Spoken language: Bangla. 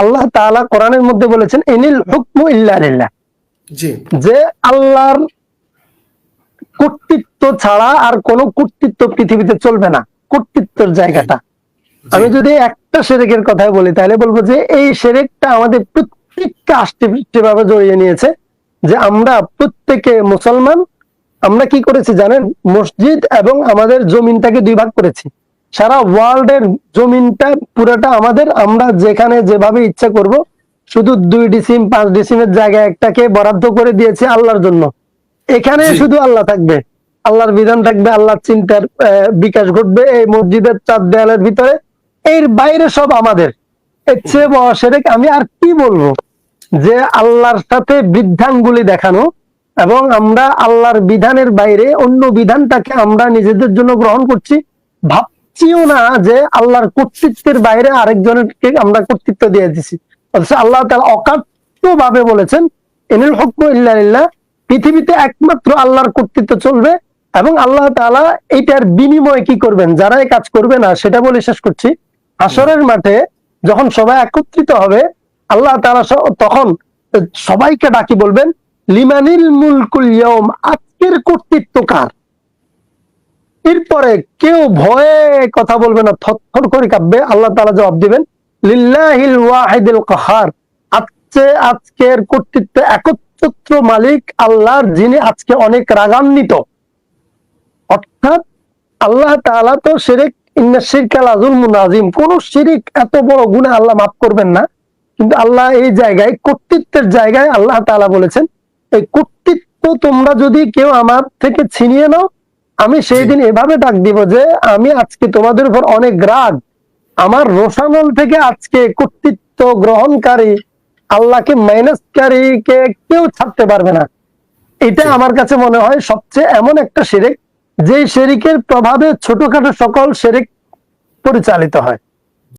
আল্লাহ তাআলা কোরআনের মধ্যে বলেছেন ইনিল হুকমু ইল্লা যে আল্লাহর কর্তৃত্ব ছাড়া আর কোনো কর্তৃত্ব পৃথিবীতে চলবে না কর্তৃত্বের জায়গাটা। আমি যদি একটা সেরেকের কথা বলি তাহলে বলব যে এই সেরেকটা আমাদের প্রত্যেককে আষ্টে ভাবে জড়িয়ে নিয়েছে যে আমরা প্রত্যেকে মুসলমান। আমরা কি করেছি জানেন? মসজিদ এবং আমাদের জমিনটাকে দুই ভাগ করেছি। সারা ওয়ার্ল্ডের জমিনটা পুরোটা আমাদের আমরা যেখানে যেভাবে ইচ্ছা করব শুধু দুই ডিসিম পাঁচ ডিসিমের জায়গায় একটাকে বরাদ্দ করে দিয়েছে আল্লাহর জন্য। এখানে শুধু আল্লাহ থাকবে। আল্লাহর বিধান থাকবে আল্লাহর চিন্তার বিকাশ ঘটবে এই মসজিদের চার দেয়ালের ভিতরে। এর বাইরে সব আমাদের। এর চেয়ে বড় সেরেক আমি আর কি বলব? যে আল্লাহর সাথে বৃদ্ধাঙ্গুলি দেখানো এবং আমরা আল্লাহর বিধানের বাইরে অন্য বিধানটাকে আমরা নিজেদের জন্য গ্রহণ করছি ভাবছিও না যে আল্লাহর কর্তৃত্বের বাইরে আরেকজনকে আমরা কর্তৃত্ব দিয়ে দিছি। অথচ আল্লাহ তাআলা অকাট্য ভাবে বলেছেন এনিল হুকম ইল্লা পৃথিবীতে একমাত্র আল্লাহর কর্তৃত্ব চলবে এবং আল্লাহ তাআলা এইটার বিনিময়ে কি করবেন? যারা কাজ করবে না, সেটা বলে শেষ করছি। আসরের মাঠে যখন সবাই একত্রিত হবে, আল্লাহ তালা তখন সবাইকে ডাকি বলবেন, লিমানিল মুলকুল আজকের কর্তৃত্ব কার? এরপরে কেউ ভয়ে কথা বলবে না, থরথর করে কাঁপবে। আল্লাহ তাআলা জবাব দিবেন, লিল্লাহিল ওয়াহিদুল কাহার। আজকে, আজকের কর্তৃত্ব মালিক আল্লাহর, যিনি আজকে অনেক রাগান্বিত। অর্থাৎ আল্লাহ তাআলা তো কোন শিরিক এত বড় গুনাহ আল্লাহ মাফ করবেন না। কিন্তু আল্লাহ এই জায়গায়, কর্তৃত্বের জায়গায় আল্লাহ তাআলা বলেছেন, এই কর্তৃত্ব তোমরা যদি কেউ আমার থেকে ছিনিয়ে নাও আমি সেই দিন এভাবে ডাক দিব যে আমি আজকে তোমাদের উপর অনেক রাগ। আমার রোশানল থেকে আজকে কর্তৃত্ব গ্রহণকারী আল্লাহকে মাইনাসকারীকে কেউ ছাড়তে পারবে না। এটা আমার কাছে মনে হয় সবচেয়ে এমন একটা সেরেক যে সেরিকের প্রভাবে ছোটখাটো সকল সেরেক পরিচালিত হয়।